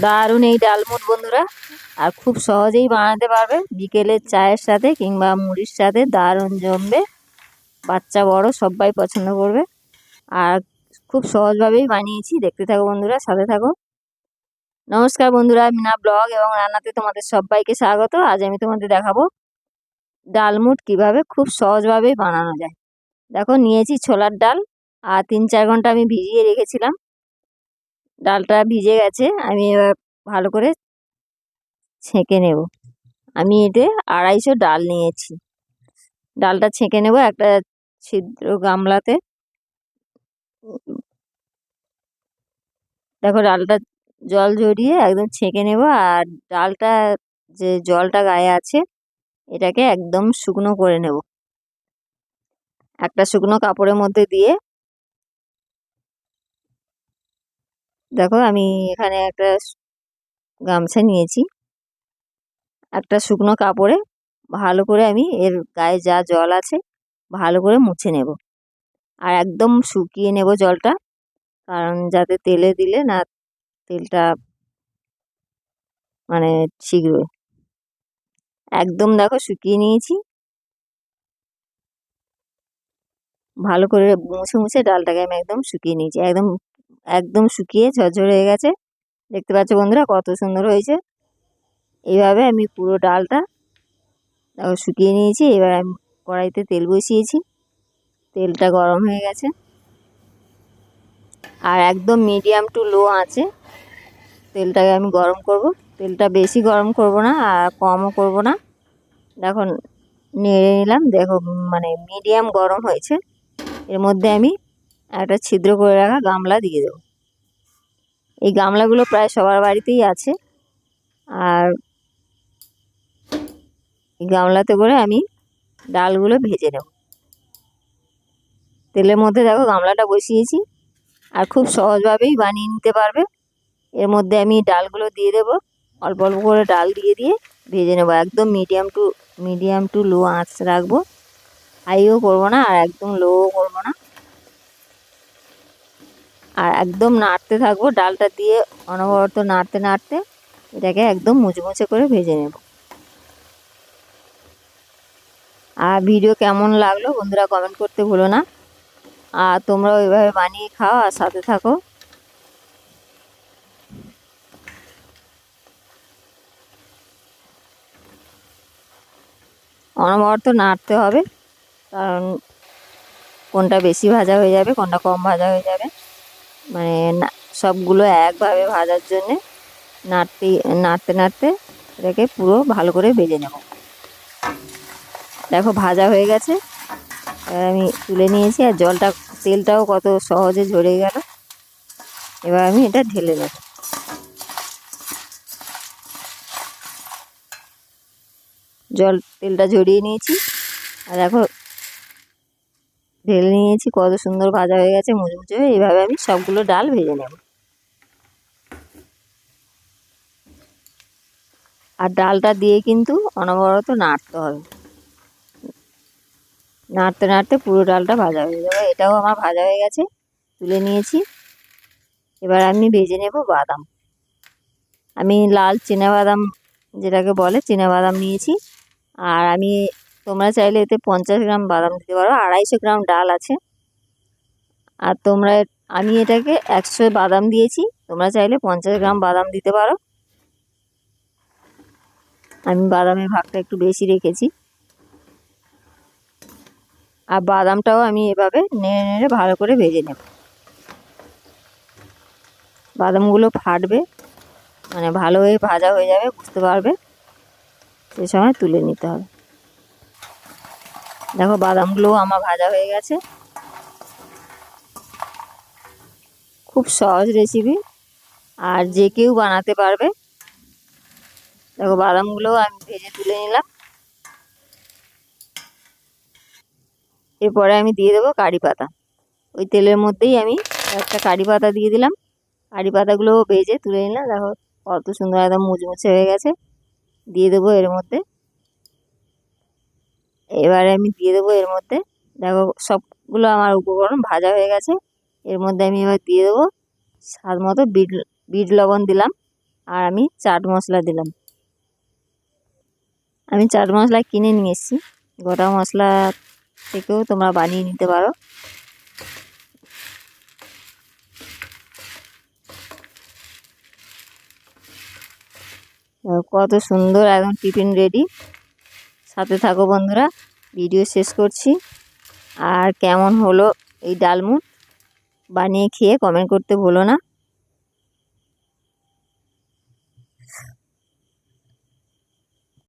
দারুণ এই ডালমুট বন্ধুরা। আর খুব সহজেই বানাতে পারবে। বিকেলের চায়ের সাথে কিংবা মুড়ির সাথে দারুণ জমবে। বাচ্চা, বড়, সবাই পছন্দ করবে। আর খুব সহজভাবেই বানিয়েছি। দেখতে থাকো, বন্ধুরা, সাথে থাকো। নমস্কার, বন্ধুরা, মিনা ব্লগ এবং রান্নাতে তোমাদের সবাইকে স্বাগত। আজ আমি তোমাদের দেখাবো ডালমুট কীভাবে খুব সহজভাবেই বানানো যায়। দেখো, নিয়েছি ছোলার ডাল। আর তিন চার ঘণ্টা আমি ভিজিয়ে রেখেছিলাম। ডালটা ভিজে গেছে, আমি এবার ভালো করে ছেঁকে নেব। আমি এতে আড়াইশো ডাল নিয়েছি। ডালটা ছেঁকে নেব একটা ছিদ্র গামলাতে। দেখো ডালটা জল ঝরিয়ে একদম ছেঁকে নেব আর ডালটা যে জলটা গায়ে আছে, এটাকে একদম শুকনো করে নেব। একটা শুকনো কাপড়ের মধ্যে দিয়ে দেখো আমি এখানে একটা গামছা নিয়েছি। একটা শুকনো কাপড়ে ভালো করে আমি এর গায়ে যা জল আছে ভালো করে মুছে নেব। আর একদম শুকিয়ে নেব জলটা, কারণ যাতে তেলে দিলে না তেলটা মানে ছিগবে একদম দেখো শুকিয়ে নিয়েছি। ভালো করে মুছে মুছে ডালটাকে আমি একদম শুকিয়ে নিয়েছি, একদম একদম শুকিয়ে ঝরঝরে হয়ে গেছে। দেখতে পাচ্ছ বন্ধুরা কত সুন্দর হয়েছে। এইভাবে আমি পুরো ডালটা শুকিয়ে নিয়েছি, এবার আমি কড়াইতে তেল বসিয়েছি। তেলটা গরম হয়ে গেছে। আর একদম মিডিয়াম টু লো আছে। তেলটাকে আমি গরম করব। তেলটা বেশি গরম করব না আর কমও করব না। দেখো নেড়ে নিলাম, দেখো মানে মিডিয়াম গরম হয়েছে। এর মধ্যে আমি একটা ছিদ্র করে রাখা গামলা দিয়ে দেবো। এই গামলাগুলো প্রায় সবার বাড়িতেই আছে। আর এই গামলাতে করে আমি ডালগুলো ভেজে নেব। তেলের মধ্যে দেখো গামলাটা বসিয়েছি। আর খুব সহজভাবেই বানিয়ে নিতে পারবে। এর মধ্যে আমি ডালগুলো দিয়ে দেব। অল্প অল্প করে ডাল দিয়ে দিয়ে ভেজে নেব। একদম medium to medium to low আঁচ রাখব। হাইও করব না আর একদম লোও করব না। আর একদম নাড়তে থাকব, ডালটা দিয়ে অনবরত নাড়তে নাড়তে এটাকে একদম মুচমুচে করে ভেজে নেব। আর ভিডিও কেমন লাগল বন্ধুরা কমেন্ট করতে ভুলো না। আর তোমরাও এভাবে বানিয়ে খাও আর সাথে থাকো। অনবরত নাড়তে হবে, কারণ কোনটা বেশি ভাজা হয়ে যাবে, কোনটা কম ভাজা হয়ে যাবে। মানে সবগুলো একভাবে ভাজার জন্যে নাড়তে নাড়তে নাড়তে এটাকে পুরো ভালো করে ভেজে নেব। দেখো ভাজা হয়ে গেছে। এবার আমি তুলে নিয়েছি আর জলটা, তেলটাও কত সহজে ঝরে গেল। এবার আমি এটা ঢেলে দেব জল, তেলটা ঝরিয়ে নিয়েছি। আর দেখো ঢেলে নিয়েছি, কত সুন্দর ভাজা হয়ে গেছে, মুচমুচে হয়ে এইভাবে আমি সবগুলো ডাল ভেজে নেব। আর ডালটা দিয়ে কিন্তু অনবরত নাড়তে হবে। নাড়তে নাড়তে পুরো ডালটা ভাজা হয়ে যাবে। এটাও আমার ভাজা হয়ে গেছে, তুলে নিয়েছি। এবার আমি ভেজে নেব বাদাম। আমি লাল বাদাম যেটাকে বলে বাদাম নিয়েছি। আর আমি তোমরা চাইলে এতে পঞ্চাশ গ্রাম বাদাম দিতে পারো, আড়াইশো গ্রাম ডাল আছে। আর তোমরা আমি এটাকে একশো বাদাম দিয়েছি, তোমরা চাইলে পঞ্চাশ গ্রাম বাদাম দিতে পারো। আমি বাদামের ভাগটা একটু বেশি রেখেছি। আর বাদামটাও আমি এভাবে নেড়ে নেড়ে ভালো করে ভেজে নেব। বাদামগুলো ফাটবে মানে ভালো হয়ে ভাজা হয়ে যাবে, বুঝতে পারবে? সে সময় তুলে নিতে হবে। দেখো বাদামগুলোও আমার ভাজা হয়ে গেছে। খুব সহজ রেসিপি আর যে কেউ বানাতে পারবে। দেখো বাদামগুলোও আমি ভেজে তুলে নিলাম। এরপরে আমি দিয়ে দেবো কারি পাতা। ওই তেলের মধ্যেই আমি একটা কারি পাতা দিয়ে দিলাম। কারি পাতাগুলো ভেজে তুলে নিলাম। দেখো কত সুন্দর একদম মুচমুচে হয়ে গেছে। দিয়ে দেবো এর মধ্যে। এবারে আমি দিয়ে দেবো এর মধ্যে। দেখো, সবগুলো আমার উপকরণ ভাজা হয়ে গেছে। এর মধ্যে আমি এবার দিয়ে দেবো স্বাদ মতো বিট বিট লবণ দিলাম আর আমি চাট মশলা দিলাম। আমি চাট মশলা কিনে নিয়ে এসেছি। গোটা মশলা থেকেও তোমরা বানিয়ে নিতে পারো। কত সুন্দর একদম টিফিন রেডি। সাথে থাকো বন্ধুরা। ভিডিও শেষ করছি। আর কেমন হলো এই ডালমুট বানিয়ে খেয়ে কমেন্ট করতে ভুলো না।